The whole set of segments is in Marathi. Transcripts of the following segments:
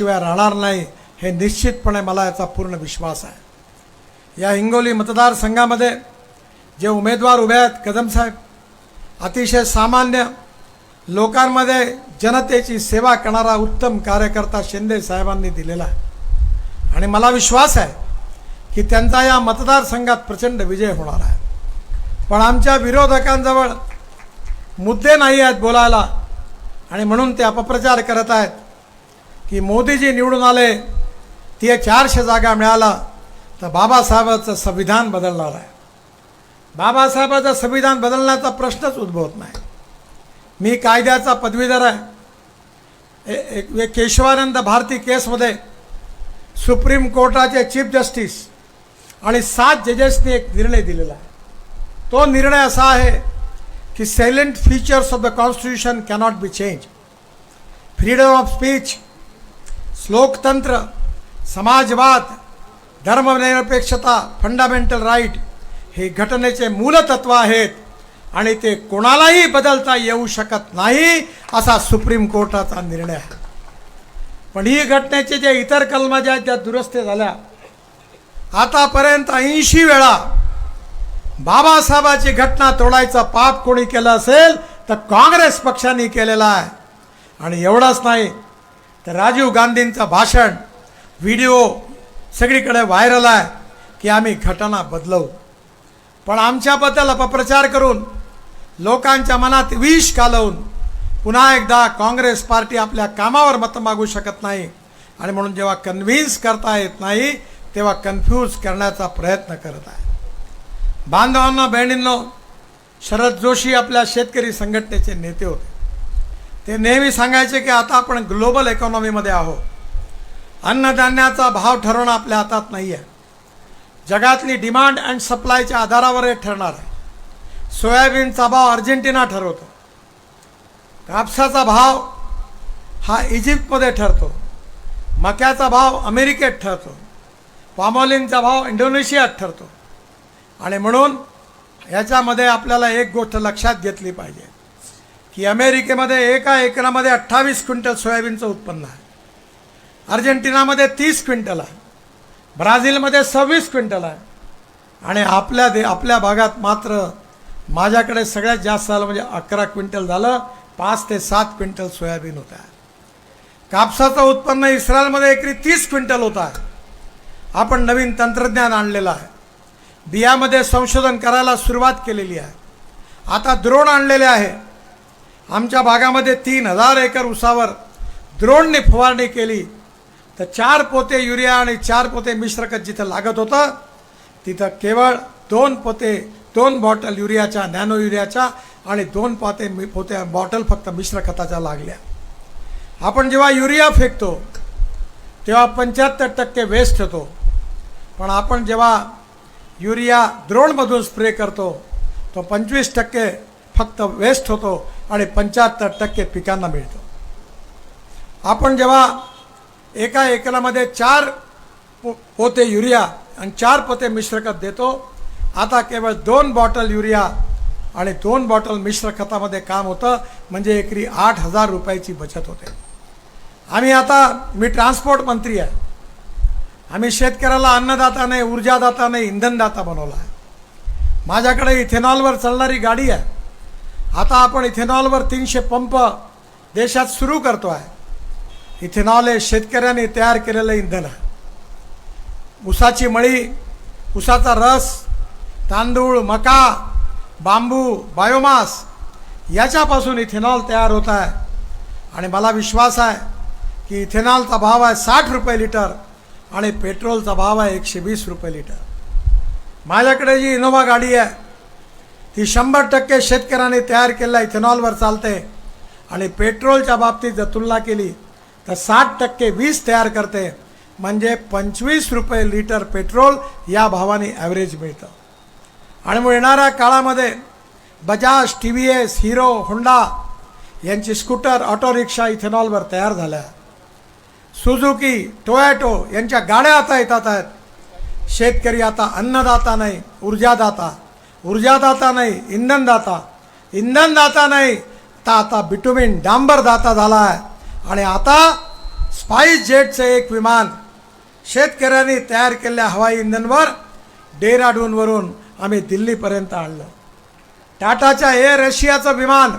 शिवाय राहणार नाही हे निश्चितपणे मला याचा पूर्ण विश्वास आहे. या हिंगोली मतदारसंघामध्ये जे उमेदवार उभे आहेत कदमसाहेब अतिशय सामान्य लोकांमध्ये जनतेची सेवा करणारा उत्तम कार्यकर्ता शिंदे साहेबांनी दिलेला आहे. आणि मला विश्वास आहे की त्यांचा या मतदारसंघात प्रचंड विजय होणार आहे. पण आमच्या विरोधकांजवळ मुद्दे नाही आहेत बोलायला आणि म्हणून ते अपप्रचार करत आहेत. की मोदीजी निवडून आले ते चारशे जागा मिळाला तर बाबासाहेबाचं संविधान बदलणार आहे. बाबासाहेबाचं संविधान बदलण्याचा प्रश्नच उद्भवत नाही. मी कायद्याचा पदवीधर आहे. ए- एक केशवानंद भारती केसमध्ये सुप्रीम कोर्टाचे चीफ जस्टिस आणि सात जजेसने एक निर्णय दिलेला आहे. तो निर्णय असा आहे की salient features of the constitution cannot be change. Freedom of speech श्लोकतंत्र समाजवाद धर्मनिरपेक्षता फंडामेंटल राईट हे घटनेचे मूलतत्व आहेत आणि ते कोणालाही बदलता येऊ शकत नाही असा सुप्रीम कोर्टाचा निर्णय आहे. पण ही घटनेचे जे इतर कलमा ज्या आहेत त्या दुरुस्ती झाल्या. आतापर्यंत ऐंशी वेळा बाबासाहेबाची घटना तोडायचं पाप कोणी केलं असेल तर काँग्रेस पक्षाने केलेला आहे. आणि एवढंच नाही तर राजीव गांधींचं भाषण व्हिडिओ सगळीकडे व्हायरल आहे की आम्ही घटना बदलवू. पण आमच्याबद्दल अपप्रचार करून लोकांच्या मनात विष घालवून पुन्हा एकदा काँग्रेस पार्टी आपल्या कामावर मतं मागू शकत नाही आणि म्हणून जेव्हा कन्व्हिन्स करता येत नाही तेव्हा कन्फ्यूज करण्याचा प्रयत्न करत आहे. बांधवांना बहिणींनो शरद जोशी आपल्या शेतकरी संघटनेचे नेते होते. ते नेहमी सांगायचे की आता आपण ग्लोबल इकॉनॉमीमध्ये आहोत. अन्नधान्याचा भाव ठरवणं आपल्या हातात नाही आहे जगातली डिमांड अँड सप्लायच्या आधारावर हे ठरणार आहे. सोयाबीनचा भाव अर्जेंटिना ठरवतो. कापसाचा भाव हा इजिप्तमध्ये ठरतो. मक्याचा भाव अमेरिकेत ठरतो. पामॉलिनचा भाव इंडोनेशियात ठरतो. आणि म्हणून याच्यामध्ये आपल्याला एक गोष्ट लक्षात घेतली पाहिजे. की अमेरिकेमध्ये एका एकरामध्ये अठ्ठावीस क्विंटल सोयाबीनचं उत्पन्न आहे. अर्जेंटिनामध्ये तीस क्विंटल आहे. ब्राझीलमध्ये सव्वीस क्विंटल आहे. आणि आपल्या दे आपल्या भागात मात्र माझ्याकडे सगळ्यात जास्त झालं म्हणजे अकरा क्विंटल झालं पाच ते सात क्विंटल सोयाबीन होत. आहे कापसाचं उत्पन्न इस्रायलमध्ये एकरी तीस क्विंटल होत आहे. आपण नवीन तंत्रज्ञान आणलेलं आहे. बियामध्ये संशोधन करायला सुरुवात केलेली आहे. आता द्रोण आणलेले आहे. आमच्या भागामध्ये तीन हजार एकर उसावर द्रोणने फवारणी केली. तर चार पोते युरिया आणि चार पोते मिश्रखत जिथं लागत होतं तिथं केवळ दोन पोते दोन बॉटल युरियाच्या नॅनो युरियाच्या आणि दोन पोते मि- पोते बॉटल फक्त मिश्र खताच्या लागल्या. आपण जेव्हा युरिया फेकतो तेव्हा पंच्याहत्तर टक्के वेस्ट होतो. पण आपण जेव्हा युरिया द्रोणमधून स्प्रे करतो तो पंचवीस टक्के फक्त वेस्ट होतो आणि पंच्याहत्तर टक्के पिकांना मिळतो. आपण जेव्हा एका एकरामध्ये चार पो पोते युरिया आणि चार पोते मिश्रखत देतो आता केवळ दोन बॉटल युरिया आणि दोन बॉटल मिश्र खतामध्ये काम होतं म्हणजे एकरी आठ हजार रुपयाची बचत होते. आम्ही आता मी ट्रान्सपोर्ट मंत्री आहे. आम्ही शेतकऱ्याला अन्नदाता नाही ऊर्जादाता नाही इंधनदाता बनवला आहे. माझ्याकडे इथेनॉलवर चालणारी गाडी आहे. आता आपण इथेनॉलवर तीनशे पंप देशात सुरू करतो आहे. इथेनॉल हे शेतकऱ्यांनी तयार केलेलं इंधन आहे. ऊसाची मळी ऊसाचा रस तांदूळ मका बांबू बायोमास याच्यापासून इथेनॉल तयार होत आहे. आणि मला विश्वास आहे की इथेनॉलचा भाव आहे साठ रुपये लिटर आणि पेट्रोलचा भाव आहे एकशे वीस रुपये लिटर. माझ्याकडे जी इनोव्हा गाडी आहे ही शंभर टक्के शेतकऱ्यांनी तयार केलेल्या इथेनॉलवर चालते आणि पेट्रोलच्या बाबतीत जर तुलना केली तर साठ टक्के वीज तयार करते. म्हणजे पंचवीस रुपये लिटर पेट्रोल या भावाने ॲव्हरेज मिळतं. आणि मग येणाऱ्या काळामध्ये Bajaj T V S Hero Honda यांची स्कूटर ऑटो रिक्षा इथेनॉलवर तयार झाल्या. सुझुकी टोयॅटो यांच्या गाड्या आता येतात आहेत. शेतकरी आता अन्नदाता नाही ऊर्जादाता. ऊर्जादाता नाही इंधनदाता. इंधनदाता नाही तर आता बिटुमिन डांबरदाता झाला आहे. आणि आता स्पाईस जेटचं एक विमान शेतकऱ्यांनी तयार केलेल्या हवाई इंधनवर डेहराडूनवरून आम्ही दिल्लीपर्यंत आणलं. टाटाच्या एअर रशियाचं विमान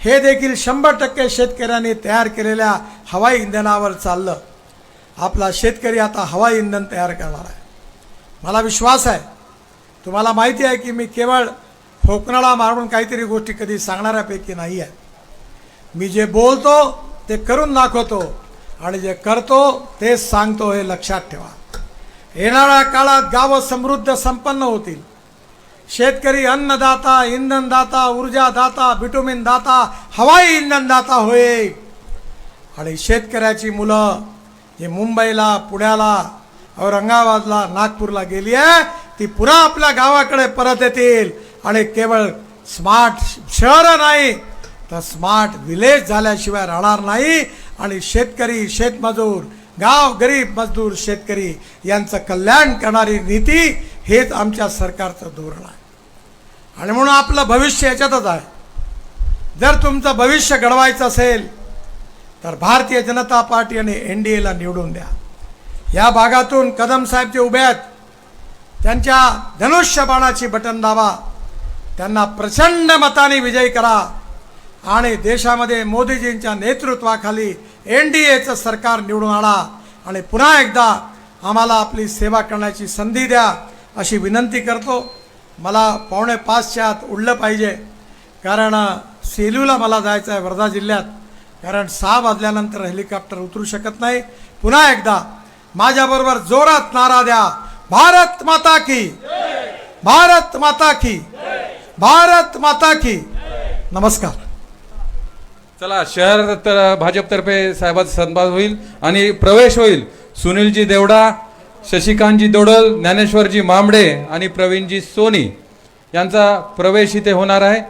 हे देखील शंभर टक्के शेतकऱ्यांनी तयार केलेल्या हवाई इंधनावर चाललं. आपला शेतकरी आता हवाई इंधन तयार करणार आहे. मला विश्वास आहे तुम्हाला माहिती आहे की मी केवळ फोकनाळा मारून काहीतरी गोष्टी कधी सांगणाऱ्यापैकी नाही आहे. मी जे बोलतो ते करून दाखवतो आणि जे करतो तेच सांगतो हे लक्षात ठेवा. येणाऱ्या काळात गावं समृद्ध संपन्न होतील. शेतकरी अन्नदाता इंधनदाता ऊर्जादाता बिटुमिन दाता हवाई इंधनदाता होईल आणि शेतकऱ्याची मुलं जे मुंबईला पुण्याला औरंगाबादला नागपूरला गेली आहे ती पुन्हा आपल्या गावाकडे परत येतील. आणि केवळ स्मार्ट शहरं नाही तर स्मार्ट विलेज झाल्याशिवाय राहणार नाही. आणि शेतकरी शेतमजूर गाव गरीब मजदूर शेतकरी यांचं कल्याण करणारी नीती हेच आमच्या सरकारचं धोरण आहे. आणि म्हणून आपलं भविष्य याच्यातच आहे. जर तुमचं भविष्य घडवायचं असेल तर भारतीय जनता पार्टी आणि एन डी एला निवडून द्या. या भागातून कदम साहेब जे उभे आहेत. त्यांच्या धनुष्यबाणाची बटन दाबा. त्यांना प्रचंड मताने विजयी करा. आणि देशामध्ये मोदीजींच्या नेतृत्वाखाली एन डी एचं सरकार निवडून आणा. आणि पुन्हा एकदा आम्हाला आपली सेवा करण्याची संधी द्या अशी विनंती करतो. मला पावणे पाचच्या आत उडलं पाहिजे. कारण सेलूला मला जायचं आहे वर्धा जिल्ह्यात. कारण सहा वाजल्यानंतर हेलिकॉप्टर उतरू शकत नाही. पुन्हा एकदा माझ्याबरोबर जोरात नारा द्या. भारत माता की। भारत माता की। भारत माता की। नमस्कार। चला शहर तर भाजपतर्फे साहेबाचा सन्मान होईल आणि प्रवेश होईल. सुनीलजी देवडा शशिकांतजी दोडल ज्ञानेश्वरजी मांबडे आणि प्रवीणजी सोनी यांचा प्रवेश इथे होणार आहे.